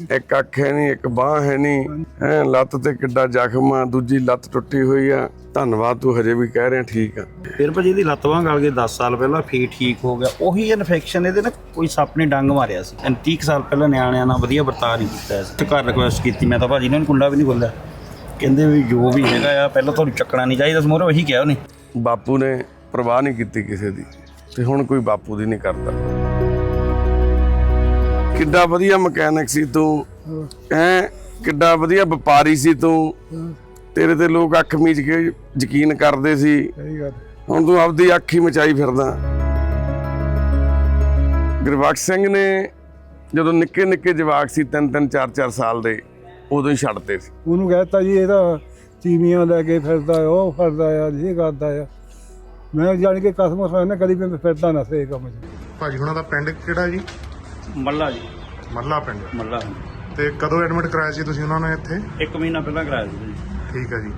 ਇੱਕ ਅੱਖ ਹੈ ਨਹੀਂ ਇੱਕ ਬਾਹ ਹੈ ਨਹੀਂ ਹੈ ਲੱਤ ਤੇ ਕਿੱਡਾ ਜ਼ਖਮ ਆ ਦੂਜੀ ਲੱਤ ਟੁੱਟੀ ਹੋਈ ਆ। ਧੰਨਵਾਦ ਤੂੰ ਹਜੇ ਵੀ ਕਹਿ ਰਿਹਾ ਠੀਕ ਆ। ਫਿਰ ਭਾਜੀ ਇਹਦੀ ਲੱਤ ਬਾਂਹ ਗਲ ਗਈ 10 ਸਾਲ ਪਹਿਲਾਂ ਫੇਰ ਠੀਕ ਹੋ ਗਿਆ। ਉਹੀ ਇਨਫੈਕਸ਼ਨ ਇਹਦੇ ਨਾ ਕੋਈ ਸੱਪ ਨੇ ਡੰਗ ਮਾਰਿਆ ਸੀ। 30 ਸਾਲ ਪਹਿਲਾਂ ਨਿਆਣਿਆਂ ਨਾਲ ਵਧੀਆ ਵਰਤਾਅ ਨਹੀਂ ਕੀਤਾ ਸੀ। ਤੇ ਘਰ ਰਿਕੁਐਸਟ ਕੀਤੀ ਮੈਂ ਤਾਂ ਭਾਜੀ ਨੇ ਕੁੰਡਾ ਵੀ ਨਹੀਂ ਖੋਲ੍ਹਿਆ। ਕਹਿੰਦੇ ਵੀ ਜੋ ਵੀ ਹੈਗਾ ਆ ਪਹਿਲਾਂ ਤੁਹਾਨੂੰ ਚੱਕਣਾ ਨਹੀਂ ਚਾਹੀਦਾ ਸਮੋਰੇ ਉਹੀ ਕਿਹਾ ਉਹਨੇ। ਬਾਪੂ ਨੇ ਪਰਵਾਹ ਨਹੀਂ ਕੀਤੀ ਕਿਸੇ ਦੀ ਤੇ ਹੁਣ ਕੋਈ ਬਾਪੂ ਦੀ ਨਹੀਂ ਕਰਦਾ। ਕਿੱਡਾ ਵਧੀਆ ਮਕੈਨਿਕ ਸੀ ਤੂੰ। ਐ ਕਿੱਡਾ ਵਧੀਆ ਵਪਾਰੀ ਸੀ ਤੂੰ। ਤੇਰੇ ਤੇ ਲੋਕ ਅੱਖ ਮੀਚ ਕੇ ਯਕੀਨ ਕਰਦੇ ਸੀ। ਸਹੀ ਗੱਲ। ਹੁਣ ਤੂੰ ਆਪਦੀ ਅੱਖ ਹੀ ਮਚਾਈ ਫਿਰਦਾ। ਗੁਰਬਖਸ਼ ਸਿੰਘ ਨੇ ਜਦੋਂ ਨਿੱਕੇ ਨਿੱਕੇ ਜਵਾਕ ਸੀ ਤਿੰਨ ਤਿੰਨ ਚਾਰ ਚਾਰ ਸਾਲ ਦੇ ਉਦੋਂ ਹੀ ਛੱਡਤੇ ਸੀ। ਉਹਨੂੰ ਕਹਿਤਾ ਜੀ ਇਹ ਤਾਂ ਤੀਵੀਆਂ ਲੈ ਕੇ ਫਿਰਦਾ ਉਹ ਫਿਰਦਾ ਆ ਇਹ ਕਰਦਾ ਆ। ਮੈਂ ਜਾਣ ਕੇ ਕਸਮ ਖਾਣਾ ਕਦੀ ਵੀ ਫਿਰਦਾ ਨਾ ਸੇ ਕੰਮ 'ਚ। ਭਾਜੀ ਹੁਣਾਂ ਦਾ ਪਿੰਡ ਕਿਹੜਾ ਜੀ? ਮੱਲਾ ਜੀ। ਮੱਲਾ ਪਿੰਡ। ਮੱਲਾ। ਤੇ ਕਦੋਂ ਐਡਮਿਟ ਕਰਾਇਆ ਸੀ ਤੁਸੀਂ ਉਹਨਾਂ ਨੂੰ ਇੱਥੇ? ਇੱਕ ਮਹੀਨਾ ਪਹਿਲਾਂ ਕਰਾਇਆ ਸੀ ਠੀਕ ਹੈ ਜੀ।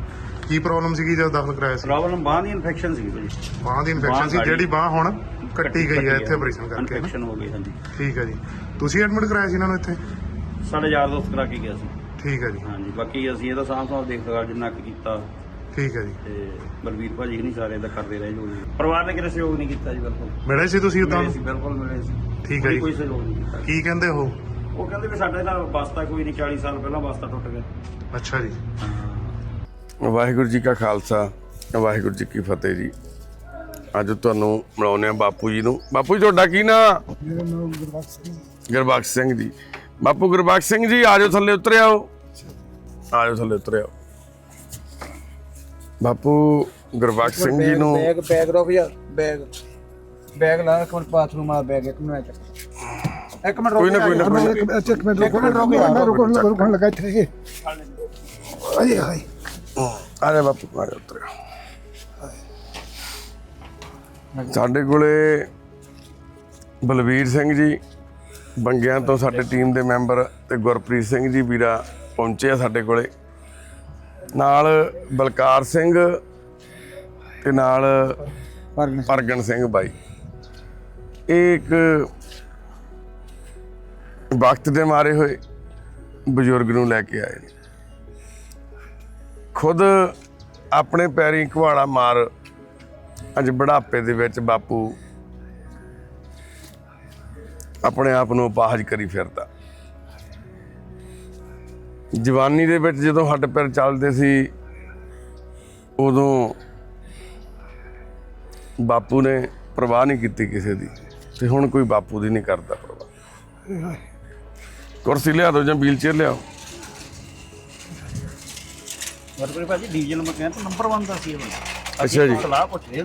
ਕੀ ਪ੍ਰੋਬਲਮ ਸੀਗੀ ਜਦੋਂ ਦਾਖਲ ਕਰਾਇਆ ਸੀ? ਪ੍ਰੋਬਲਮ ਬਾਂਹ ਦੀ ਇਨਫੈਕਸ਼ਨ ਸੀ ਭਾਜੀ। ਬਾਂਹ ਦੀ ਇਨਫੈਕਸ਼ਨ ਸੀ ਜਿਹੜੀ ਬਾਂਹ ਹੁਣ ਕੱਟੀ ਗਈ ਹੈ ਇੱਥੇ ਆਪਰੇਸ਼ਨ ਕਰਕੇ ਇਨਫੈਕਸ਼ਨ ਹੋ ਗਈ ਹਾਂਜੀ। ਠੀਕ ਹੈ ਜੀ। ਤੁਸੀਂ ਐਡਮਿਟ ਕਰਾਇਆ ਸੀ ਇਹਨਾਂ ਨੂੰ ਇੱਥੇ? ਸਾਡੇ ਯਾਰ ਦੋਸਤ ਕਰਾ ਕੇ ਗਿਆ ਸੀ। ਠੀਕ ਹੈ ਜੀ। ਹਾਂਜੀ ਬਾਕੀ ਅਸੀਂ ਇਹਦਾ ਸਾਂਭ ਸਾਂਭ ਦੇਖ ਲਗਾ ਜਿੰਨਾ ਕੁ ਕੀਤਾ। ਠੀਕ ਹੈ ਜੀ। ਤੇ ਬਲਵੀਰ ਭਾਜੀ ਨਹੀਂ ਸਾਰੇ ਦਾ ਕਰਦੇ ਰਹੇ ਜੋ ਪਰਿਵਾਰ ਨੇ ਕਿਤੇ ਸਹਿਯੋਗ ਨਹੀਂ ਕੀਤਾ ਜੀ ਬਿਲਕੁਲ। ਮਿਲੇ ਸੀ ਤੁਸੀਂ ਉਦੋਂ? ਬਿਲਕੁਲ ਮਿਲੇ ਸੀ। ਠੀਕ ਹੈ ਜੀ। ਕੋਈ ਸਹਿਯੋਗ ਨਹੀਂ ਕੀਤਾ। ਕੀ ਕਹਿੰਦੇ ਹੋ? ਉਹ ਕਹਿੰਦੇ ਵੀ ਸਾਡੇ ਨਾਲ ਵਾਸਤਾ ਕੋਈ ਨਹੀਂ 40 ਸਾਲ ਪਹਿਲਾਂ ਵਾਸਤਾ ਟੁੱਟ ਗਿਆ। ਅੱਛਾ ਜੀ। ਵਾਹਿਗੁਰੂ ਜੀ ਕਾ ਖਾਲਸਾ ਵਾਹਿਗੁਰੂ ਜੀ ਕੀ ਫਤਿਹ ਜੀ। ਅੱਜ ਤੁਹਾਨੂੰ ਮਿਲਾਉਂਦੇ ਆ ਬਾਪੂ ਜੀ ਨੂੰ। ਬਾਪੂ ਜੀ ਤੁਹਾਡਾ ਕੀ ਨਾਂ? ਮੇਰਾ ਨਾਮ ਗੁਰਬਖਸ਼ ਸਿੰਘ। ਗੁਰਬਖਸ਼ ਸਿੰਘ ਜੀ। ਬਾਪੂ ਗੁਰਬਖਸ਼ ਸਿੰਘ ਜੀ ਆਜੋ ਥੱਲੇ ਉਤਰ ਆਓ ਆਜੋ ਥੱਲੇ ਉਤਰ ਆਓ ਬਾਪੂ ਗੁਰਬਖਸ਼ ਸਿੰਘ ਜੀ ਨੂੰ ਬੈਗ ਬੈਗ ਰੋਕ ਯਾਰ ਬੈਗ। ਬੈਗ ਲਾ ਇੱਕ ਮਿੰਟ ਬਾਥਰੂਮ ਵਾਲਾ ਬੈਗ ਇੱਕ ਮਿੰਟ। ਇੱਕ ਮਿੰਟ ਰੁਕ ਕੋਈ ਨਾ ਕੋਈ ਨਾ। ਇੱਕ ਇੱਕ ਮਿੰਟ ਰੁਕੋ ਰੁਕੋ ਰੁਕੋ ਰੁਕੋ ਲੱਗਾ ਇੱਥੇ ਆਏ ਹਾਏ ਆ ਜਾ ਬਾਪੂ ਆ ਜਾ ਉਤਰ ਸਾਡੇ ਕੋਲੇ ਬਲਵੀਰ ਸਿੰਘ ਜੀ ਬੰਗਿਆਂ ਤੋਂ ਸਾਡੇ ਟੀਮ ਦੇ ਮੈਂਬਰ ਤੇ ਗੁਰਪ੍ਰੀਤ ਸਿੰਘ ਜੀ ਵੀਰਾ ਪਹੁੰਚੇ ਆ ਸਾਡੇ ਕੋਲੇ। ਨਾਲ ਬਲਕਾਰ ਸਿੰਘ ਤੇ ਨਾਲ ਪਰਗਨ ਸਿੰਘ ਬਾਈ। ਇਹ ਇੱਕ ਵਕਤ ਦੇ ਮਾਰੇ ਹੋਏ ਬਜ਼ੁਰਗ ਨੂੰ ਲੈ ਕੇ ਆਏ ਨੇ। ਖੁਦ ਆਪਣੇ ਪੈਰੀਂ ਕੁਹਾੜਾ ਮਾਰ ਅੱਜ ਬੁਢਾਪੇ ਦੇ ਵਿੱਚ ਬਾਪੂ ਆਪਣੇ ਆਪ ਨੂੰ ਉਪਾਹਜ ਕਰੀ ਫਿਰਦਾ। ਜਵਾਨੀ ਦੇ ਵਿੱਚ ਜਦੋਂ ਹੱਡ ਪੈਰ ਚੱਲਦੇ ਸੀ, ਉਦੋਂ ਬਾਪੂ ਨੇ ਪਰਵਾਹ ਨਹੀਂ ਕੀਤੀ ਕਿਸੇ ਦੀ। ਤੇ ਹੁਣ ਕੋਈ ਬਾਪੂ ਦੀ ਨਹੀਂ ਕਰਦਾ ਪਰਵਾਹ। ਕੁਰਸੀ ਲਿਆ ਦਿਓ ਜਾਂ ਵੀਲ ਚੇਅਰ ਲਿਆਓ। ਵਰਪਰੇ ਭਾਜੀ ਡੀਜ਼ਲ ਮਕੈਨ ਤਾਂ ਨੰਬਰ 1 ਦਾ ਸੀ ਇਹ। ਬੰਦਾ ਅੱਛਾ ਜੀ। ਸਲਾਹ ਪੁੱਛ ਸੀ।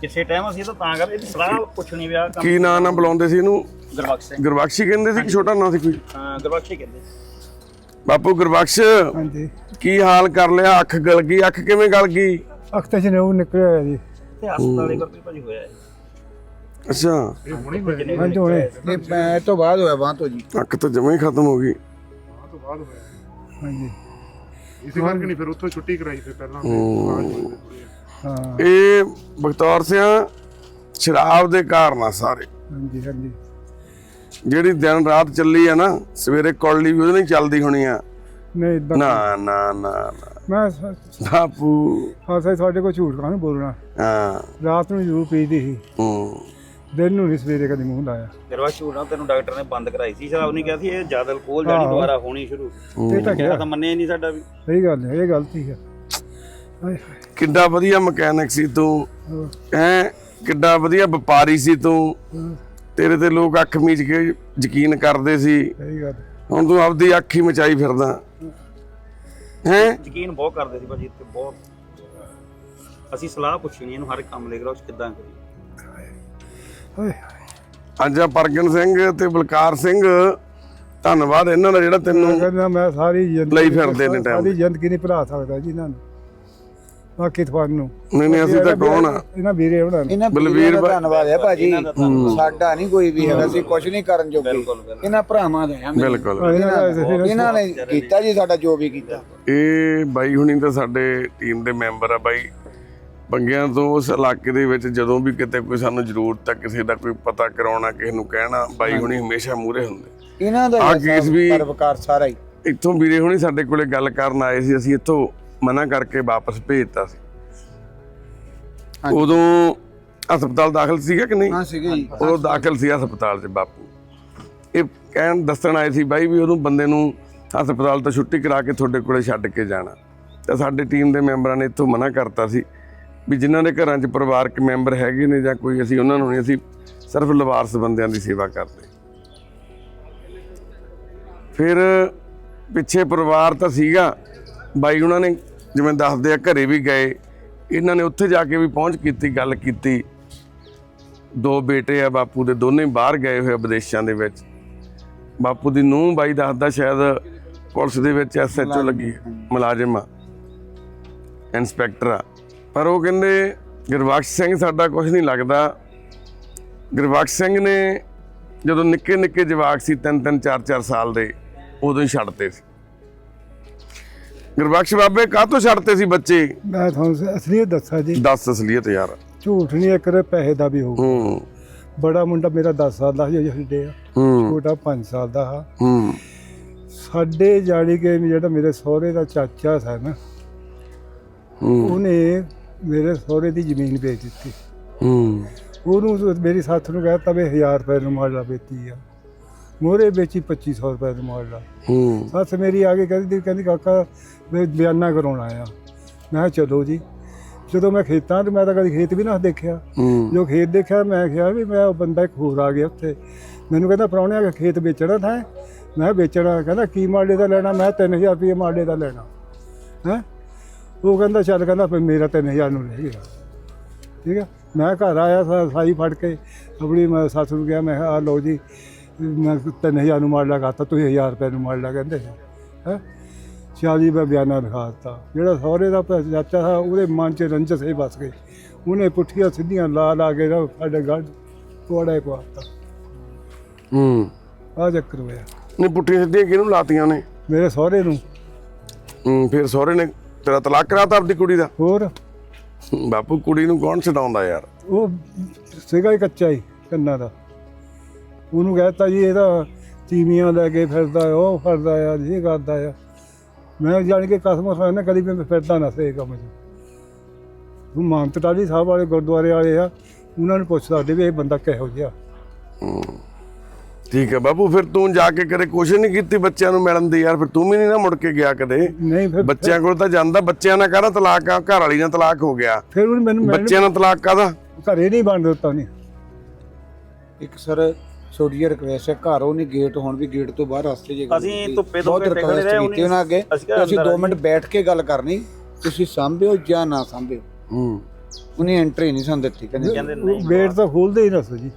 ਕਿਸੇ ਟਾਈਮ ਅਸੀਂ ਇਹ ਤਾਂ ਤਾਂ ਕਰ ਇਹਦੀ ਸਲਾਹ ਪੁੱਛਣੀ ਵਿਆਹ ਕੰਮ ਕੀ ਨਾਂ ਨਾ ਬੁਲਾਉਂਦੇ ਸੀ ਇਹਨੂੰ? ਗੁਰਬਖਸ਼ ਸਿੰਘ। ਗੁਰਬਖਸ਼ੀ ਕਹਿੰਦੇ ਸੀ ਕਿ ਛੋਟਾ ਨਾਂ ਸੀ ਕੋਈ? ਹਾਂ ਗੁਰਬਖਸ਼ ਹੀ ਕਹਿੰਦੇ ਬਾਪੂ ਗੁਰਬਖਸ਼ ਹਾਂਜੀ। ਕੀ ਹਾਲ ਕਰ ਲਿਆ? ਅੱਖ ਗਲ ਗਈ? ਅੱਖ ਕਿਵੇਂ ਗਲ ਗਈ? ਅਖਤੇ ਚ ਨੂ ਨਿਕਲਿਆ ਹੋਇਆ ਜੀ। ਤੇ ਹਸਪਤਾਲੇ ਵਰਪਰੇ ਭਾਜੀ ਹੋਇਆ ਹੈ। ਅੱਛਾ। ਹਾਂਜੀ ਹੁਣੇ ਇਹ ਮੈਂ ਤੋਂ ਬਾਅਦ ਹੋਇਆ ਬਾਹ ਤੋਂ ਜੀ। ਅੱਖ ਤਾਂ ਜਮਾਂ ਹੀ ਖਤਮ ਹੋ ਗਈ। ਹਾਂਜੀ। ਇਸੇ ਕਰਕੇ ਨਹੀਂ ਫਿਰ ਉੱਥੋਂ ਛੁੱਟੀ ਕਰਾਈ ਫਿਰ ਪਹਿਲਾਂ ਹਾਂ। ਇਹ ਬਖਤੌਰ ਸਿਆ ਸ਼ਰਾਬ ਦੇ ਕਾਰਨ ਆ ਸਾਰੇ। ਹਾਂਜੀ ਹਾਂਜੀ। ਜਿਹੜੀ ਦਿਨ ਰਾਤ ਚੱਲੀ ਆ ਨਾ ਸਵੇਰੇ ਕੌਲੀ ਵੀ ਉਹਦੇ ਨਾਲ ਹੀ ਚੱਲਦੀ ਹੋਣੀ ਆ। ਨਹੀਂ ਇਦਾਂ ਨਾ ਨਾ ਨਾ ਮੈਂ ਬਾਪੂ। ਹਾਂ ਤੁਹਾਡੇ ਕੋਲ ਝੂਠ ਕਾਹਨੂੰ ਬੋਲਣਾ? ਹਾਂ। ਰਾਤ ਨੂੰ ਜ਼ਰੂਰ ਪੀਦੀ ਸੀ। ਹੂੰ। ਦਿਨ ਨੂੰ ਨਹੀਂ ਸਵੇਰੇ ਕਦੀ ਮੂੰਹ ਲਾਇਆ। ਗੁਰਬਖਸ਼ ਹੋਣਾ ਤੈਨੂੰ ਡਾਕਟਰ ਨੇ ਬੰਦ ਕਰਾਈ ਸੀ ਸ਼ਰਾਬ ਨਹੀਂ ਕਿਹਾ ਸੀ ਇਹ ਜ਼ਿਆਦਾ ਅਲਕੋਹਲ ਆਹੋ। ਦੁਬਾਰਾ ਹੋਣੀ ਸ਼ੁਰੂ। ਇਹ ਤਾਂ ਕਿਹਾ ਤਾਂ ਮੰਨਿਆ ਹੀ ਨਹੀਂ ਸਾਡਾ ਵੀ। ਸਹੀ ਗੱਲ ਹੈ ਇਹ ਗਲਤੀ ਹੈ। ਹਾਏ ਹਾਏ। ਕਿੱਡਾ ਵਧੀਆ ਮਕੈਨਿਕ ਸੀ ਤੂੰ। ਐ ਕਿੱਡਾ ਵਧੀਆ ਵਪਾਰੀ ਸੀ ਤੂੰ। ਤੇਰੇ ਤੇ ਲੋਕ ਅੱਖ ਮੀਚ ਕੇ ਯਕੀਨ ਕਰਦੇ ਸੀ। ਸਹੀ ਗੱਲ। ਹੁਣ ਤੂੰ ਆਪਦੀ ਅੱਖ ਹੀ ਮਚਾਈ ਫਿਰਦਾ। ਹੈ? ਯਕੀਨ ਬਹੁਤ ਕਰਦੇ ਸੀ ਭਾਜੀ ਇੱਥੇ ਬਹੁਤ। ਅਸੀਂ ਸਲਾਹ ਪੁੱਛਣੀ ਇਹਨੂੰ ਹਰ ਕੰਮ ਲੈ ਕੇ ਰੋਸ਼ ਕਿੱਦਾਂ ਕਰੀ ਹਾਏ ਅੱਜ ਆ ਪਰਗਨ ਸਿੰਘ ਤੇ ਬਲਕਾਰ ਸਿੰਘ। ਧੰਨਵਾਦ ਇਹਨਾਂ ਦਾ ਜਿਹੜਾ ਮੈਂ ਤੈਨੂੰ ਕਹਿੰਦਾ ਮੈਂ ਸਾਰੀ ਜ਼ਿੰਦਗੀ ਲਈ ਫਿਰਦੇ ਨੇ time ਸਾਰੀ ਜ਼ਿੰਦਗੀ ਨਹੀਂ ਭੁਲਾ ਸਕਦਾ ਜੀ ਇਹਨਾਂ ਨੂੰ। ਬਾਕੀ ਤੁਹਾਨੂੰ ਨਹੀਂ ਨਹੀਂ ਅਸੀਂ ਤਾਂ ਕੌਣ ਆ? ਇਹਨਾਂ ਵੀਰੇ ਉਹਨਾਂ ਇਹਨਾਂ ਬਲਵੀਰ ਧੰਨਵਾਦ ਹੈ ਭਾਜੀ। ਸਾਡਾ ਨਹੀਂ ਕੋਈ ਵੀ ਹੈਗਾ ਸੀ ਕੁਝ ਨਹੀਂ ਕਰਨ ਜੋਗੇ। ਇਹਨਾਂ ਭਰਾਵਾਂ ਦਾ ਹੈ ਬਿਲਕੁਲ। ਇਹਨਾਂ ਨੇ ਕੀਤਾ ਜੀ ਸਾਡਾ ਜੋ ਵੀ ਕੀਤਾ। ਇਹ ਬਾਈ ਹੁਣੀ ਤਾਂ ਸਾਡੇ ਟੀਮ ਦੇ ਮੈਂਬਰ ਆ ਬਾਈ। ਬੰਗਿਆਂ ਤੋਂ ਉਸ ਇਲਾਕੇ ਦੇ ਵਿੱਚ ਜਦੋਂ ਵੀ ਕਿਤੇ ਕੋਈ ਸਾਨੂੰ ਜ਼ਰੂਰਤ ਹੈ ਕਿਸੇ ਦਾ ਕੋਈ ਪਤਾ ਕਰਾਉਣਾ ਕਿਸੇ ਨੂੰ ਕਹਿਣਾ ਬਾਈ ਹੁਣੀ ਹਮੇਸ਼ਾ ਮੂਰੇ ਹੁੰਦੇ। ਇਹਨਾਂ ਦਾ ਹੀ ਕੇਸ ਵੀ- ਪਰਵਕਾਰ ਸਾਰਾ ਹੀ। ਇੱਥੋਂ ਵੀਰੇ ਹੁਣੀ ਸਾਡੇ ਕੋਲੇ ਗੱਲ ਕਰਨ ਆਏ ਸੀ ਅਸੀਂ ਇੱਥੋਂ ਮਨਾ ਕਰਕੇ ਵਾਪਸ ਭੇਜਤਾ ਸੀ। ਉਦੋਂ ਹਸਪਤਾਲ ਦਾਖਲ ਸੀਗਾ ਕਿ ਨਹੀਂ? ਹਾਂ ਸੀਗੇ ਜੀ। ਉਹ ਦਾਖਲ ਸੀ ਹਸਪਤਾਲ 'ਚ ਬਾਪੂ। ਇਹ ਕਹਿਣ ਦੱਸਣ ਆਏ ਸੀ ਬਾਈ ਵੀ ਉਹਨੂੰ ਬੰਦੇ ਨੂੰ ਹਸਪਤਾਲ ਤੋਂ ਛੁੱਟੀ ਕਰਾ ਕੇ ਤੁਹਾਡੇ ਕੋਲੇ ਛੱਡ ਕੇ ਜਾਣਾ। ਤਾਂ ਸਾਡੀ ਟੀਮ ਦੇ ਮੈਂਬਰਾਂ ਨੇ ਇੱਥੋਂ ਮਨਾ ਕਰਤਾ ਸੀ। ਵੀ ਜਿਨ੍ਹਾਂ ਦੇ ਘਰਾਂ 'ਚ ਪਰਿਵਾਰਕ ਮੈਂਬਰ ਹੈਗੇ ਨੇ ਜਾਂ ਕੋਈ ਅਸੀਂ ਉਹਨਾਂ ਨੂੰ ਨਹੀਂ, ਅਸੀਂ ਸਿਰਫ ਲਵਾਰਸ ਬੰਦਿਆਂ ਦੀ ਸੇਵਾ ਕਰਦੇ। ਫਿਰ ਪਿੱਛੇ ਪਰਿਵਾਰ ਤਾਂ ਸੀਗਾ। ਬਾਈ ਉਹਨਾਂ ਨੇ ਜਿਵੇਂ ਦੱਸਦੇ ਆ ਘਰੇ ਵੀ ਗਏ। ਇਹਨਾਂ ਨੇ ਉੱਥੇ ਜਾ ਕੇ ਵੀ ਪਹੁੰਚ ਕੀਤੀ, ਗੱਲ ਕੀਤੀ। ਦੋ ਬੇਟੇ ਆ, ਬਾਪੂ ਦੇ ਦੋਨੇ ਬਾਹਰ ਗਏ ਹੋਏ ਵਿਦੇਸ਼ਾਂ ਦੇ ਵਿੱਚ। ਬਾਪੂ ਦੀ ਨੂੰਹ ਬਾਈ ਦੱਸਦਾ ਸ਼ਾਇਦ ਪੁਲਿਸ ਦੇ ਵਿੱਚ ਐਸਐਚਓ ਲੱਗੀ, ਮੁਲਾਜ਼ਮ ਆ। ਇਨਸਪੈਕਟਰ ਆ। ਪਰ ਉਹ ਕਹਿੰਦੇ ਗੁਰਬਖਸ਼ ਸਿੰਘ ਸਾਡਾ ਕੁਝ ਨਹੀਂ ਲੱਗਦਾ। ਗੁਰਬਖਸ਼ ਸਿੰਘ ਨੇ ਜਦੋਂ ਨਿੱਕੇ ਨਿੱਕੇ ਜਵਾਕ ਸੀ ਤਿੰਨ ਤਿੰਨ ਚਾਰ ਚਾਰ ਸਾਲ ਦੇ ਉਦੋਂ ਹੀ ਛੱਡਤੇ ਸੀ। ਗੁਰਬਖਸ਼ ਬਾਬੇ ਕਾਹਤੋਂ ਛੱਡਤੇ ਸੀ ਬੱਚੇ? ਮੈਂ ਤੁਹਾਨੂੰ ਅਸਲੀਅਤ ਦੱਸਾਂ ਜੀ। ਦੱਸ ਅਸਲੀਅਤ ਯਾਰ। ਝੂਠ ਨਹੀਂ ਇੱਕ ਰੇ ਪੈਸੇ ਦਾ ਵੀ ਹੋਊ ਹੂੰ। ਬੜਾ ਮੁੰਡਾ ਮੇਰਾ 10 ਸਾਲ ਦਾ ਜਿਹੜੇ ਆ ਹੂੰ। ਛੋਟਾ 5 ਸਾਲ ਦਾ ਆ। ਹੂੰ। ਸਾਡੇ ਜਾਣੀ ਕਿ ਜਿਹੜਾ ਮੇਰੇ ਸਹੁਰੇ ਦਾ ਚਾਚਾ ਸੀ ਨਾ ਹੂੰ। ਉਹਨੇ ਮੇਰੇ ਸਹੁਰੇ ਦੀ ਜ਼ਮੀਨ ਵੇਚ ਦਿੱਤੀ। ਹੂੰ। ਉਹਨੂੰ ਮੇਰੀ ਸੱਸ ਨੂੰ ਕਹਿਤਾ ਵੀ 1000 ਰੁਪਏ ਨੂੰ ਮਾਲਾ ਵੇਚੀ ਆ। ਮੋਰੇ ਵੇਚੀ 2500 ਰੁਪਏ ਨੂੰ ਮਾਲਾ ਹੂੰ। ਸੱਸ ਮੇਰੀ ਆ ਕੇ ਕਹਿੰਦੀ ਕਹਿੰਦੀ ਕਾਕਾ ਮੈਂ ਬਿਆਨਾ ਕਰਾਉਣ ਆਇਆ। ਮੈਂ ਕਿਹਾ ਚਲੋ ਜੀ। ਜਦੋਂ ਮੈਂ ਖੇਤਾਂ ਤੇ ਮੈਂ ਤਾਂ ਕਦੀ ਖੇਤ ਵੀ ਨਾ ਦੇਖਿਆ। ਜੋ ਖੇਤ ਦੇਖਿਆ ਮੈਂ ਕਿਹਾ ਵੀ ਮੈਂ ਉਹ ਬੰਦਾ ਇੱਕ ਹੋਰ ਆ ਗਿਆ ਉੱਥੇ। ਮੈਨੂੰ ਕਹਿੰਦਾ ਪ੍ਰਾਹੁਣਿਆ ਕਿ ਖੇਤ ਵੇਚਣਾ ਥਾ ਮੈਂ ਵੇਚਣਾ। ਕਹਿੰਦਾ ਕੀ ਮਾਲੇ ਦਾ ਲੈਣਾ? ਮੈਂ 3000 ਰੁਪਏ ਮਾਲੇ ਦਾ ਲੈਣਾ। ਹੈ? ਉਹ ਕਹਿੰਦਾ ਚੱਲ ਕਹਿੰਦਾ ਫਿਰ ਮੇਰਾ 3000 ਨੂੰ ਲੈ ਗਿਆ। ਠੀਕ ਹੈ ਮੈਂ ਘਰ ਆਇਆ ਸਾ- ਸਾਈ ਫੜ ਕੇ ਆਪਣੀ ਮੈਂ ਸੱਸ ਨੂੰ ਗਿਆ ਮੈਂ ਆ ਲਓ ਜੀ ਮੈਂ 3000 ਨੂੰ ਮਾਲ ਲਗਾਤਾ ਤੁਸੀਂ 1000 ਰੁਪਏ ਨੂੰ ਮਾਲ ਲਾ ਕਹਿੰਦੇ ਹੈ? ਸ਼ਾਦੀ ਮੈਂ ਬਿਆਨਾ ਲਿਖਾ ਦਿੱਤਾ। ਜਿਹੜਾ ਸਹੁਰੇ ਦਾ ਭੈ- ਚਾਚਾ ਸੀ ਉਹਦੇ ਮਨ 'ਚ ਰੰਜਸ ਹੀ ਬਸ ਗਈ। ਉਹਨੇ ਪੁੱਠੀਆਂ ਸਿੱਧੀਆਂ ਲਾ ਲਾ ਕੇ ਨਾ ਸਾਡੇ ਗੜ ਕੋੜਾ ਪਵਾਤਾ। ਹੂੰ। ਆ ਚੱਕਰ ਹੋਇਆ। ਨੇ ਪੁੱਠੀਆਂ ਸਿੱਧੀਆਂ ਕਿਹਨੂੰ ਲਾਤੀਆਂ ਨੇ ਮੇਰੇ ਸਹੁਰੇ ਨੂੰ। ਹੂੰ ਫਿਰ ਸਹੁਰੇ ਨੇ ਤੇਰਾ ਤਲਾਕ ਕਰਾਤਾ ਆਪਦੀ ਕੁੜੀ ਦਾ? ਹੋਰ? ਬਾਪੂ ਕੁੜੀ ਨੂੰ ਕੌਣ ਛਡਾਉਂਦਾ ਯਾਰ? ਉਹ ਸੀਗਾ ਹੀ ਕੱਚਾ ਹੀ ਕੰਨਾਂ ਦਾ। ਉਹਨੂੰ ਕਹਿਤਾ ਜੀ ਇਹਦਾ ਤੀਵੀਆਂ ਲੈ ਕੇ ਫਿਰਦਾ ਉਹ ਫਿਰਦਾ ਆ ਜੀ ਕਰਦਾ ਆ। ਮੈਂ ਜਾਣ ਕੇ ਕਸਮ ਖਾਣਾ ਨਾ ਕਦੀ ਵੀ ਮੈਂ ਫਿਰਦਾ ਨਾ ਸੇ ਕੰਮ 'ਚ। ਉਹ ਮਾਨਤ ਟਾਲੀ ਸਾਹਿਬ ਵਾਲੇ ਗੁਰਦੁਆਰੇ ਵਾਲੇ ਆ ਉਹਨਾਂ ਨੂੰ ਪੁੱਛ ਸਕਦੇ ਵੀ ਇਹ ਬੰਦਾ ਕਿਹੋ ਜਿਹਾ। ਠੀਕ ਹੈ ਬਾਪੂ ਫਿਰ ਤੂੰ ਜਾ ਕੇ ਕਦੇ ਕੋਸ਼ਿਸ਼ ਨਹੀਂ ਕੀਤੀ ਬੱਚਿਆਂ ਨੂੰ ਮਿਲਣ ਦੀ? ਯਾਰ ਫਿਰ ਤੂੰ ਵੀ ਨਹੀਂ ਨਾ ਮੁੜ ਕੇ ਗਿਆ ਕਦੇ। ਨਹੀਂ ਫਿਰ ਬੱਚਿਆਂ ਕੋਲ ਤਾਂ ਜਾਂਦਾ ਬੱਚਿਆਂ ਨਾਲ ਕਾਹਦਾ ਤਲਾਕ ਆ? ਘਰ ਵਾਲੀ ਨਾਲ ਤਲਾਕ ਹੋ ਗਿਆ। ਫਿਰ ਉਹਨੇ ਮੈਨੂੰ ਬੱਚਿਆਂ ਨਾਲ ਤਲਾਕ ਕਾਹਦਾ? ਘਰੇ ਨਹੀਂ ਬਣ ਦਿੱਤਾ ਨਹੀਂ ਇੱਕ ਸਰ ਛੋਟੀ ਜਿਹੀ ਰਿਕਵੈਸਟ ਹੈ ਘਰ ਉਹ ਨਹੀਂ ਗੇਟ ਹੁਣ ਵੀ ਗੇਟ ਤੋਂ ਬਾਹਰ ਰਸਤੇ ਜੇ ਅਸੀਂ ਧੁੱਪੇ ਖੜੇ request ਰਹੇ, ਕੀਤੀ ਉਹਨਾਂ ਅੱਗੇ। ਅਸੀਂ ਕਿਹਾ ਅਸੀਂ ਅੰਦਰ 2 ਮਿੰਟ ਬੈਠ ਕੇ ਗੱਲ ਕਰਨੀ। ਤੁਸੀਂ ਸਾਂਭਿਓ ਜਾਂ ਨਾ ਸਾਂਭਿਓ। ਹੂੰ। ਉਹਨੇ ਐਂਟਰੀ ਨਹੀਂ ਸਾਨੂੰ ਦਿੱਤੀ ਕਹਿੰਦੇ ਕਹਿੰਦੇ ਨਹੀਂ ਗੇਟ ਤਾਂ ਖੋਲਦੇ ਹੀ ਨਾ ਸੀ ਜੀ।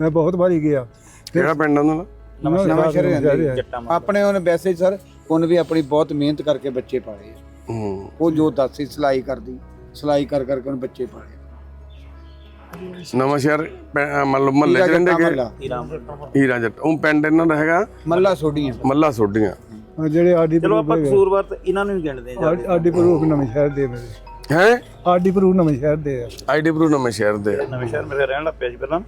ਮੈਂ ਬਹੁਤ ਵਾਰੀ ਗਿਆ। ਕਿਹੜਾ ਪਿੰਡ ਉਹਨਾਂ ਦਾ? ਨਵਾਂ ਨਵਾਂ ਸ਼ਹਿਰ ਸ਼ਹਿਰ ਰਹਿੰਦੇ ਹੈ। ਜੱਟਾਂ ਆਪਣੇ ਉਹਨੇ ਵੈਸੇ ਸਰ ਉਹਨੇ ਵੀ ਆਪਣੀ ਬਹੁਤ ਮਿਹਨਤ ਕਰਕੇ ਬੱਚੇ ਪਾਲੇ ਹੂੰ। ਉਹ ਜੋ ਦੱਸੀ ਸਿਲਾਈ ਕਰਦੀ ਸਿਲਾਈ ਕਰ ਕਰਕੇ ਉਹਨੇ ਬੱਚੇ ਪਾਲੇ ਨਵਾਂ ਸ਼ਹਿਰ ਲਓ ਮਹੱਲੇ 'ਚ ਰਹਿੰਦੇ ਕਿ? ਮੱਲਾ ਹੀਰਾਮ ਹੀਰਾ ਜੱਟ। ਉਹ ਪਿੰਡ ਇਹਨਾਂ ਦਾ ਹੈਗਾ? ਮੱਲਾ ਸੋਡੀਆਂ ਮੱਲਾ ਸੋਡੀਆਂ ਜਿਹੜੇ ਆਡੀ ਚਲੋ ਆਪਾਂ ਪ੍ਰੂਫ ਕਸੂਰਵਾਰ ਤਾਂ ਇਹਨਾਂ ਨੂੰ ਵੀ ਗਿਣਦੇ ਆ ਆਡੀ- ਆਡੀ ਪ੍ਰੂਫ ਨਵੇਂ ਸ਼ਹਿਰ ਦੇ ਮੇਰੇ। ਹੈ? ਆਡੀ ਪ੍ਰੂਫ ਨਵੇਂ ਸ਼ਹਿਰ ਦੇ ਆ। ਆਈਡੀ ਪ੍ਰੂ ਨਵੇਂ ਸ਼ਹਿਰ ਦੇ ਆ। ਨਵੇਂ ਸ਼ਹਿਰ ਮੇਰੇ ਰਹਿਣ ਲੱਗ ਪਿਆ ਸੀ ਪਹਿਲਾਂ।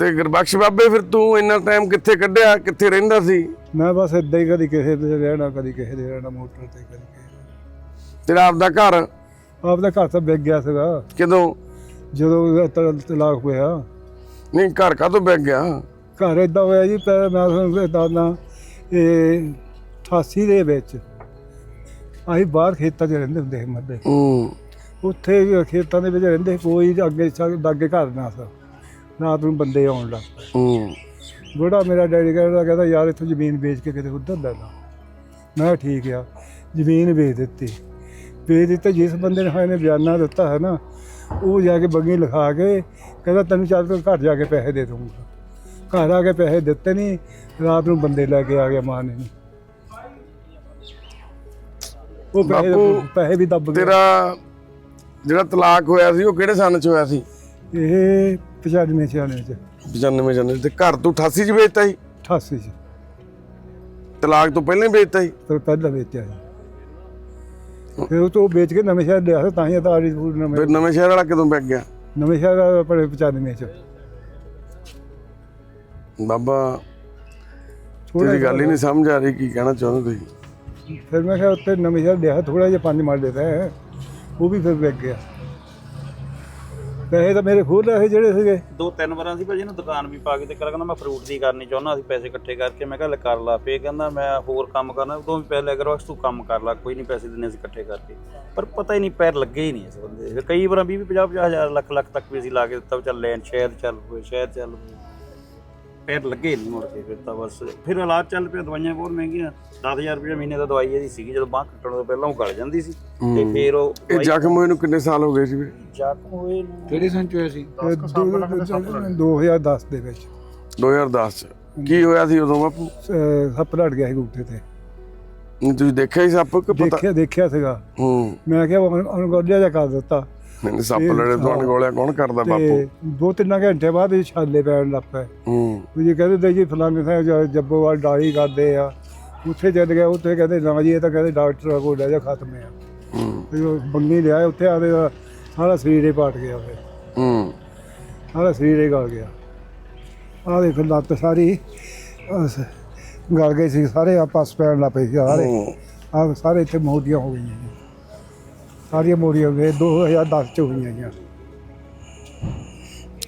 ਤੇ ਗੁਰਬਖਸ਼ ਬਾਬੇ ਫਿਰ ਤੂੰ ਇੰਨਾ ਟਾਈਮ ਕਿੱਥੇ ਕੱਢਿਆ? ਕਿੱਥੇ ਰਹਿੰਦਾ ਸੀ? ਮੈਂ ਬਸ ਏਦਾਂ ਹੀ ਕਦੀ ਕਿਸੇ ਦੇ ਰਹਿਣਾ ਕਦੀ ਕਿਸੇ ਦੇ ਰਹਿਣਾ ਮੋਟਰ ਤੇ ਕਦੀ ਕਿਸੇ ਤੇਰਾ ਆਪਦਾ ਘਰ। ਆਪਦਾ ਘਰ ਤਾਂ ਵਿਕ ਗਿਆ ਸੀਗਾ। ਕਦੋਂ? ਜਦੋਂ ਤ- ਤਲਾਕ ਹੋਇਆ। ਨਹੀਂ ਘਰ ਕਾਹਤੋਂ ਵਿਕ ਗਿਆ? ਘਰ ਇਦਾਂ ਹੋਇਆ ਜੀ ਪਹਿਲਾਂ ਮੈਂ ਤੁਹਾਨੂੰ ਦੱਸਦਾ ਇਹ 88 ਦੇ ਵਿੱਚ ਅਸੀਂ ਬਾਹਰ ਖੇਤਾਂ 'ਚ ਰਹਿੰਦੇ ਹੁੰਦੇ ਸੀ ਮੱਦੇ ਉੱਥੇ ਖੇਤਾਂ ਦੇ ਵਿੱਚ ਰਹਿੰਦੇ ਕੋਈ ਅੱਗੇ ਲਾਗੇ ਘਰ ਨਾ ਸੀ। ਰਾਤ ਨੂੰ ਬੰਦੇ ਆਉਣ ਲੱਗ ਪਏ। ਹੂੰ। ਬੁੜਾ ਮੇਰਾ ਡੈਡੀ ਕਹਿੰਦਾ ਕਹਿੰਦਾ ਯਾਰ ਇੱਥੋਂ ਜ਼ਮੀਨ ਵੇਚ ਕੇ ਕਿਤੇ ਉੱਧਰ ਲੈ ਲਾ। ਮੈਂ ਕਿਹਾ ਠੀਕ ਆ ਜ਼ਮੀਨ ਵੇਚ ਦਿੱਤੀ। ਵੇਚ ਦਿੱਤੇ ਜਿਸ ਬੰਦੇ ਨੇ ਨੇ ਬਿਆਨਾ ਦਿੱਤਾ ਹੈ ਨਾ ਉਹ ਜਾ ਕੇ ਬੱਗੀ ਲਿਖਾ ਕੇ ਕਹਿੰਦਾ ਤੈਨੂੰ ਚੱਲ ਤੂੰ ਘਰ ਜਾ ਕੇ ਪੈਸੇ ਦੇ ਦੂੰਗਾ ਘਰ ਆ ਕੇ ਪੈਸੇ ਦਿੱਤੇ ਨਹੀਂ ਰਾਤ ਨੂੰ ਬੰਦੇ ਲੈ ਕੇ ਆ ਗਿਆ ਮਾਂ ਨੇ। ਉਹ ਪੈਸੇ ਬਾਪੂ, ਪੈਸੇ ਵੀ ਦੱਬ ਗਏ। ਤੇਰਾ ਜਿਹੜਾ ਤਲਾਕ ਹੋਇਆ ਸੀ ਉਹ ਕਿਹੜੇ ਸਾਲ ਚ ਹੋਇਆ ਸੀ? ਇਹ 95 96 ਚ। 95 ਜਨ ਤੇ ਘਰ ਤੂੰ 88 ਚ ਵੇਚਤਾ ਸੀ? 88 ਚ। ਤਲਾਕ ਤੋਂ ਪਹਿਲਾਂ ਹੀ ਵੇਚਤਾ ਸੀ? ਤੇ ਪਹਿਲਾਂ ਵੇਚਿਆ ਸੀ। ਫਿਰ ਉਹ ਤੋਂ ਵੇਚ ਕੇ ਨਵੇਂ ਸ਼ਹਿਰ ਲਿਆ ਸੀ, ਤਾਂ ਹੀ ਫੂਡ ਨਵੇਂ ਫਿਰ ਨਵੇਂ ਸ਼ਹਿਰ ਵਾਲਾ ਕਦੋਂ ਵਿਕ ਗਿਆ? ਨਵੇਂ ਸ਼ਹਿਰ ਆਪਣੇ 95 ਚ। ਬਾਬਾ ਤੇਰੀ ਗੱਲ ਹੀ ਨਹੀਂ ਸਮਝ ਆ ਰਹੀ ਕੀ ਕਹਿਣਾ ਚਾਹੁੰਦੇ ਤੁਸੀਂ? ਫਿਰ ਮੈਂ ਕਿਹਾ ਉੱਥੇ ਨਵੇਂ ਸ਼ਹਿਰ ਲਿਆ ਥੋੜਾ ਜਿਹਾ ਪੰਜ ਮਾਲੇ ਦਾ ਹੈ। ਉਹ ਵੀ ਫਿਰ ਵਿਕ ਗਿਆ। ਪੈਸੇ ਤਾਂ ਮੇਰੇ ਖੋਲ ਰਹੇ ਜਿਹੜੇ ਸੀਗੇ। ਦੋ ਤਿੰਨ ਵਾਰਾਂ ਸੀ ਭਾਜੀ ਇਹਨੂੰ ਦੁਕਾਨ ਵੀ ਪਾ ਕੇ ਤੇ ਕਰ ਕਹਿੰਦਾ ਮੈਂ ਫਰੂਟ ਦੀ ਕਰਨੀ ਚਾਹੁੰਦਾ ਸੀ, ਪੈਸੇ ਇਕੱਠੇ ਕਰਕੇ। ਮੈਂ ਕਿਹਾ ਲੈ ਕਰ ਲਾ ਫੇਰ ਕਹਿੰਦਾ ਮੈਂ ਹੋਰ ਕੰਮ ਕਰਨਾ ਤੂੰ ਵੀ ਪੈਸੇ ਲੈ ਕੇ ਤੂੰ ਕੰਮ ਕਰ ਲਾ, ਕੋਈ ਨਹੀਂ ਪੈਸੇ ਦਿੰਨੇ ਅਸੀਂ ਇਕੱਠੇ ਕਰਕੇ। ਪਰ ਪਤਾ ਹੀ ਨਹੀਂ, ਪੈਰ ਲੱਗੇ ਹੀ ਨਹੀਂ ਇਸ ਬੰਦੇ ਦੇ। ਫਿਰ ਕਈ ਵਾਰਾਂ 20 50 50 ਹਜ਼ਾਰ ਲੱਖ ਲੱਖ ਤੱਕ ਵੀ ਅਸੀਂ ਲਾ ਕੇ ਦਿੱਤਾ ਵੀ ਚੱਲ ਲੈਣ ਸ਼ਹਿਰ ਚੱਲ ਪਏ ਸ਼ਹਿਰ ਚੱਲ ਪਏ ਪੈਰ ਲੱਗੇ ਨਹੀਂ ਮੁੜ ਕੇ ਫਿਰ ਤਾਂ ਬਸ। ਫਿਰ ਹਾਲਾਤ ਚੱਲ ਪਏ ਦਵਾਈਆਂ ਬਹੁਤ ਮਹਿੰਗੀਆਂ। 10000 ਰੁਪਏ ਮਹੀਨੇ ਦਾ ਦਵਾਈ ਇਹਦੀ ਸੀਗੀ ਜਦੋਂ ਬਾਂਹ ਕੱਟਣ ਤੋਂ ਪਹਿਲਾਂ ਉਹ ਗਲ ਜਾਂਦੀ ਸੀ। ਤੇ ਫਿਰ ਉਹ ਇਹ ਜ਼ਖਮ ਹੋਏ ਨੂੰ ਕਿੰਨੇ ਸਾਲ ਹੋ ਗਏ ਸੀ ਵੀਰੇ? ਜ਼ਖਮ ਹੋਏ ਨੂੰ ਕਿਹੜੇ ਸੰਨ ਚ ਹੋਇਆ ਸੀ? ਇਹ ਦੋ- 2010 ਦੇ ਵਿੱਚ। 2010 ਚ। ਕੀ ਹੋਇਆ ਸੀ ਉਦੋਂ ਬਾਪੂ? ਅਹ ਸੱਪ ਲੜ ਗਿਆ ਸੀ ਗੁੱਠੇ ਤੇ। ਤੁਸੀਂ ਦੇਖਿਆ ਹੀ ਸੱਪ ਕਿ ਪਤਾ ਦੇਖਿਆ ਦੇਖਿਆ ਸੀਗਾ। ਹੂੰ। ਮੈਂ ਕਿਹਾ ਅਨਗੋਲਿਆ ਜਿਹਾ ਕਰ ਦਿੱਤਾ। ਮੈਨੂੰ ਸੱਪ ਲੜੇ ਤੋਂ ਅਣਗੋਲਿਆ ਕੌਣ ਕਰਦਾ ਬਾਪੂ? ਦੋ ਤਿੰਨ ਘੰਟੇ ਬਾਅਦ ਇਹ ਛਾਲੇ ਪੈਣ ਲੱਗ ਪਏ। ਹੂੰ। ਵੀ ਜੀ ਕਹਿੰਦੇ ਤੇ ਜੀ ਫਲਾਣੇ ਜ- ਜੱਬੋਵਾਲ ਡਾਲੀ ਕਰਦੇ ਆ। ਉੱਥੇ ਚੱਲ ਗਿਆ ਉੱਥੇ ਕਹਿੰਦੇ ਨਾ ਜੀ ਇਹ ਤਾਂ ਕਹਿੰਦੇ ਡਾਕਟਰ ਕੋਲ ਲੈ ਜਾ ਖਤਮ ਆ। ਹੂੰ। ਵੀ ਉਹ ਬੰਨੀ ਲਿਆ ਉੱਥੇ ਆਦੇ ਸਾਰਾ ਸਰੀਰ ਹੀ ਪਾਟ ਗਿਆ ਫਿਰ। ਹੂੰ। ਸਾਰਾ ਸਰੀਰ ਹੀ ਗਲ ਗਿਆ। ਆਹ ਦੇਖ ਲੱਤ ਸਾਰੀ ਗਲ ਗਈ ਸੀ ਸਾਰੇ ਆਪਸ ਪੈਣ ਲੱਗ ਪਏ ਸੀ ਸਾਰੇ। ਹੂੰ। ਆਹ ਸਾਰੇ ਇੱਥੇ ਮੋੜੀਆਂ ਹੋ ਗਈਆਂ ਜੀ। ਸਾਰੀਆਂ ਹੋ ਗਈਆਂ 2010 ਚ ਹੋਈਆਂ ਜੀ।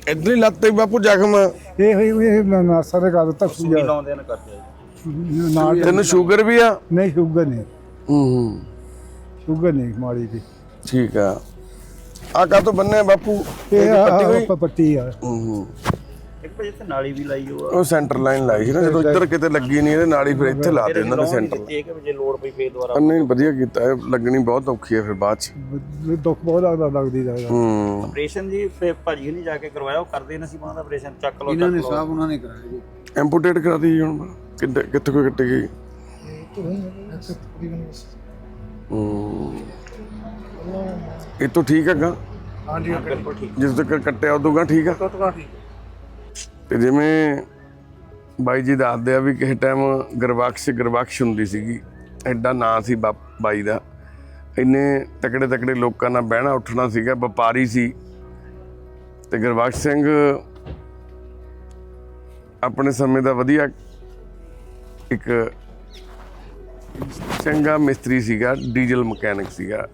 ਇਧਰ ਹੀ ਲੱਤ ਤੇ ਬਾਪੂ ਜ਼ਖਮ। ਇਹ ਹੋਈ ਇਹ ਨਾਸਾ ਦੇ ਗੱਲ ਤੱਕ ਸੂਈ ਲਾਉਂਦੇ ਨੇ ਕਰਦੇ ਤੈਨੂੰ ਸ਼ੂਗਰ ਵੀ ਆ? ਨਹੀਂ ਸ਼ੂਗਰ ਨਹੀਂ। ਹੂੰ ਹੂੰ। ਸ਼ੂਗਰ ਨਹੀਂ ਮਾੜੀ ਦੀ ਠੀਕ ਆ। ਆ ਕਾ ਤੋਂ ਬੰਨੇ ਬਾਪੂ? ਇਹ ਪੱਟੀ ਹੋਈ? ਆ ਪੱਟੀ ਆ। ਹੂੰ। ਭਾਜੀ ਇੱਥੇ ਨਾਲੀ ਵੀ ਲਾਈ ਹੋਆ। ਉਹ ਸੈਂਟਰ ਲਾਈਨ ਲਾਈ ਸੀ ਨਾ ਜਦੋਂ ਇੱਧਰ ਕਿਤੇ ਲੱਗੀ ਨਹੀਂ ਇਹਦੇ ਨਾਲ ਹੀ ਫਿਰ ਇੱਥੇ ਲਾ ਦੇ ਉਹਨਾਂ ਨੇ ਸੈਂਟਰ ਦਿੱਤੀ ਕਿ ਜੇ ਲੋੜ ਪਈ ਫੇਰ ਦੁਬਾਰਾ। ਨਹੀਂ ਵਧੀਆ ਕੀਤਾ ਇਹ ਲੱਗਣੀ ਬਹੁਤ ਔਖੀ ਹੈ ਫਿਰ ਬਾਅਦ ਚ। ਦੁੱਖ ਬਹੁਤ ਜ਼ਿਆਦਾ ਲੱਗਦੀ ਜਾਏਗਾ ਹੂੰ। ਆਪਰੇਸ਼ਨ ਜੀ ਫੇਰ ਭਾਜੀ ਨਹੀਂ ਜਾ ਕੇ ਕਰਵਾਇਆ ਉਹ ਕਰਦੇ ਨੇ ਸੀ ਦਾ ਆਪਰੇਸ਼ਨ ਚੱਕ ਲਓ ਇਹਨਾਂ ਚੱਕ ਨੇ ਸਾਹਿਬ ਉਹਨਾਂ ਨੇ ਕਰਾਇਆ ਜੀ। ਐਂਪੂਟੇਟ ਕਰਾ ਦੀ ਹੁਣ ਕਿੱਥੇ ਕਿੱਥੇ ਕੋਈ ਕੱਟੀ ਗਈ? ਹੂੰ। ਇਹ ਤਾਂ ਠੀਕ ਹੈਗਾ? ਹਾਂਜੀ ਬਿਲਕੁਲ ਠੀਕ। ਜਿਸ ਤੱਕ ਕੱਟਿਆ ਉਦੋਂਗਾ ਠੀਕ ਆ? ਤੋਂ ਠੀਕ। ਤੇ ਜਿਵੇਂ ਬਾਈ ਜੀ ਦੱਸਦੇ ਆ ਵੀ ਕਿਸੇ ਟਾਈਮ ਗਰਬਖਸ਼ ਗਰਬਖਸ਼ ਹੁੰਦੀ ਸੀਗੀ, ਐਡਾ ਨਾਂ ਸੀ ਬਾ- ਬਾਈ ਦਾ। ਇੰਨੇ ਤਕੜੇ ਤਕੜੇ ਲੋਕਾਂ ਨਾਲ ਬਹਿਣਾ ਉੱਠਣਾ ਸੀਗਾ, ਵਪਾਰੀ ਸੀ। ਤੇ ਗਰਬਖਸ਼ ਸਿੰਘ ਆਪਣੇ ਸਮੇਂ ਦਾ ਵਧੀਆ ਇੱਕ ਚੰਗਾ ਮਿਸਤਰੀ ਸੀਗਾ, ਡੀਜ਼ਲ ਮਕੈਨਿਕ ਸੀਗਾ।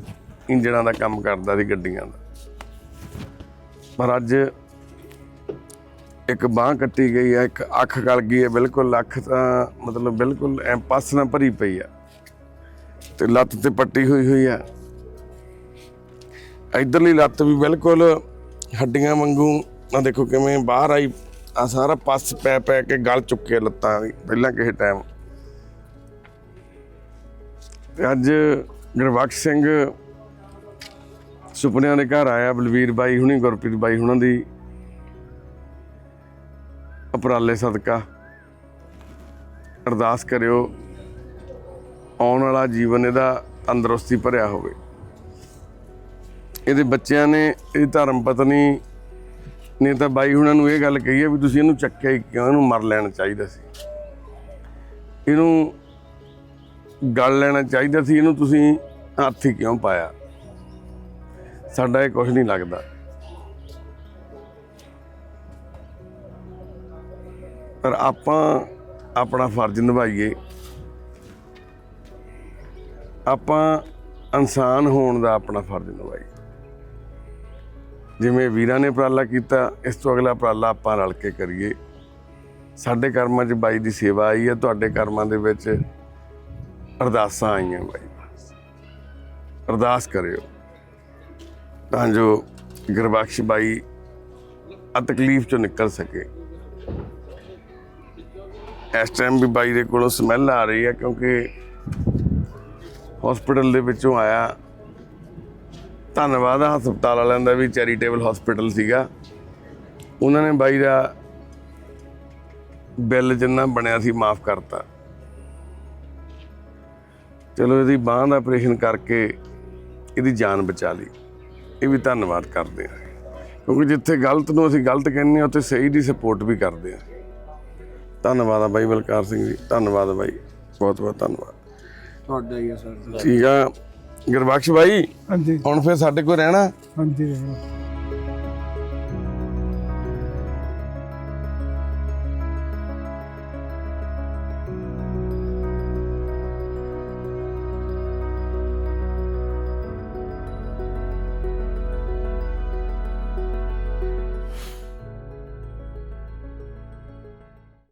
ਇੰਜਣਾਂ ਦਾ ਕੰਮ ਕਰਦਾ ਸੀ ਗੱਡੀਆਂ ਦਾ। ਪਰ ਅੱਜ ਇੱਕ ਬਾਹ ਕੱਟੀ ਗਈ ਹੈ, ਇੱਕ ਅੱਖ ਗਲ ਗਈ ਹੈ, ਬਿਲਕੁਲ ਅੱਖ ਤਾਂ ਮਤਲਬ ਬਿਲਕੁਲ ਐ ਪਸ ਨਾਲ ਭਰੀ ਪਈ ਆ ਤੇ ਲੱਤ ਤੇ ਪੱਟੀ ਹੋਈ ਹੋਈ ਆ ਇਧਰਲੀ ਲੱਤ ਵੀ ਬਿਲਕੁਲ ਹੱਡੀਆਂ ਵਾਂਗੂ ਆ ਦੇਖੋ ਕਿਵੇਂ ਬਾਹਰ ਆਈ ਆ ਸਾਰਾ ਪਸ ਪੈ ਪੈ ਕੇ ਗਲ ਚੁੱਕੇ ਲੱਤਾਂ ਦੀ, ਪਹਿਲਾਂ ਕਿਸੇ ਟਾਈਮ ਤੇ ਅੱਜ ਗੁਰਬਖਸ਼ ਸਿੰਘ ਸੁਪਨਿਆਂ ਦੇ ਘਰ ਆਇਆ, ਬਲਵੀਰ ਬਾਈ ਹੁਣੀ, ਗੁਰਪ੍ਰੀਤ ਬਾਈ ਹੁਣਾਂ ਦੀ ਉਪਰਾਲੇ ਸਦਕਾ। ਅਰਦਾਸ ਕਰਿਓ, ਆਉਣ ਵਾਲਾ ਜੀਵਨ ਇਹਦਾ ਤੰਦਰੁਸਤੀ ਭਰਿਆ ਹੋਵੇ। ਇਹਦੇ ਬੱਚਿਆਂ ਨੇ ਇਹ ਧਰਮ ਪਤਨੀ ਨੇ ਤਾਂ ਬਾਈ ਹੁਣਾਂ ਨੂੰ ਇਹ ਗੱਲ ਕਹੀ ਹੈ ਵੀ ਤੁਸੀਂ ਇਹਨੂੰ ਚੱਕਿਆ ਹੀ ਕਿਉਂ? ਇਹਨੂੰ ਮਰ ਲੈਣਾ ਚਾਹੀਦਾ ਸੀ। ਇਹਨੂੰ ਗਲ ਲੈਣਾ ਚਾਹੀਦਾ ਸੀ, ਇਹਨੂੰ ਤੁਸੀਂ ਹੱਥ ਹੀ ਕਿਉਂ ਪਾਇਆ? ਸਾਡਾ ਇਹ ਕੁਝ ਨਹੀਂ ਲੱਗਦਾ। ਪਰ ਆਪਾਂ ਆਪਣਾ ਫਰਜ਼ ਨਿਭਾਈਏ। ਆਪਾਂ ਇਨਸਾਨ ਹੋਣ ਦਾ ਆਪਣਾ ਫਰਜ਼ ਨਿਭਾਈਏ। ਜਿਵੇਂ ਵੀਰਾਂ ਨੇ ਉਪਰਾਲਾ ਕੀਤਾ, ਇਸ ਤੋਂ ਅਗਲਾ ਉਪਰਾਲਾ ਆਪਾਂ ਰਲ ਕੇ ਕਰੀਏ। ਸਾਡੇ ਕਰਮਾਂ 'ਚ ਬਾਈ ਦੀ ਸੇਵਾ ਆਈ ਹੈ, ਤੁਹਾਡੇ ਕਰਮਾਂ ਦੇ ਵਿੱਚ ਅਰਦਾਸਾਂ ਆਈਆਂ ਬਾਈ। ਅਰਦਾਸ ਕਰਿਓ। ਤਾਂ ਜੋ ਗੁਰਬਖਸ਼ ਬਾਈ ਆ ਤਕਲੀਫ ਚੋਂ ਨਿਕਲ ਸਕੇ। ਇਸ ਟਾਈਮ ਵੀ ਬਾਈ ਦੇ ਕੋਲੋਂ ਸਮੈਲ ਆ ਰਹੀ ਹੈ ਕਿਉਂਕਿ ਹਸਪੀਟਲ ਦੇ ਵਿੱਚੋਂ ਆਇਆ। ਧੰਨਵਾਦ ਆ ਹਸਪਤਾਲ ਵਾਲਿਆਂ ਦਾ ਵੀ ਚੈਰੀਟੇਬਲ ਹਸਪੀਟਲ ਸੀਗਾ। ਉਹਨਾਂ ਨੇ ਬਾਈ ਦਾ ਬਿੱਲ ਜਿੰਨਾ ਬਣਿਆ ਸੀ ਮਾਫ ਕਰਤਾ। ਚਲੋ ਇਹਦੀ ਬਾਂਹ ਦਾ ਆਪਰੇਸ਼ਨ ਕਰਕੇ ਇਹਦੀ ਜਾਨ ਬਚਾ ਲਈ। ਇਹ ਵੀ ਧੰਨਵਾਦ ਕਰਦੇ ਆ। ਕਿਉਂਕਿ ਜਿੱਥੇ ਗਲਤ ਨੂੰ ਅਸੀਂ ਗਲਤ ਕਹਿੰਦੇ ਆ ਉੱਥੇ ਸਹੀ ਦੀ ਸਪੋਰਟ ਵੀ ਕਰਦੇ ਆ। ਧੰਨਵਾਦ ਆ ਬਾਈ ਬਲਕਾਰ ਸਿੰਘ ਜੀ। ਧੰਨਵਾਦ ਬਾਈ। ਬਹੁਤ ਬਹੁਤ ਧੰਨਵਾਦ। ਤੁਹਾਡਾ ਹੀ ਆ ਸਰ। ਠੀਕ ਆ। ਗੁਰਬਖਸ਼ ਬਾਈ ਹਾਂਜੀ। ਹੁਣ ਫਿਰ ਸਾਡੇ ਕੋਲ ਰਹਿਣਾ। ਹਾਂਜੀ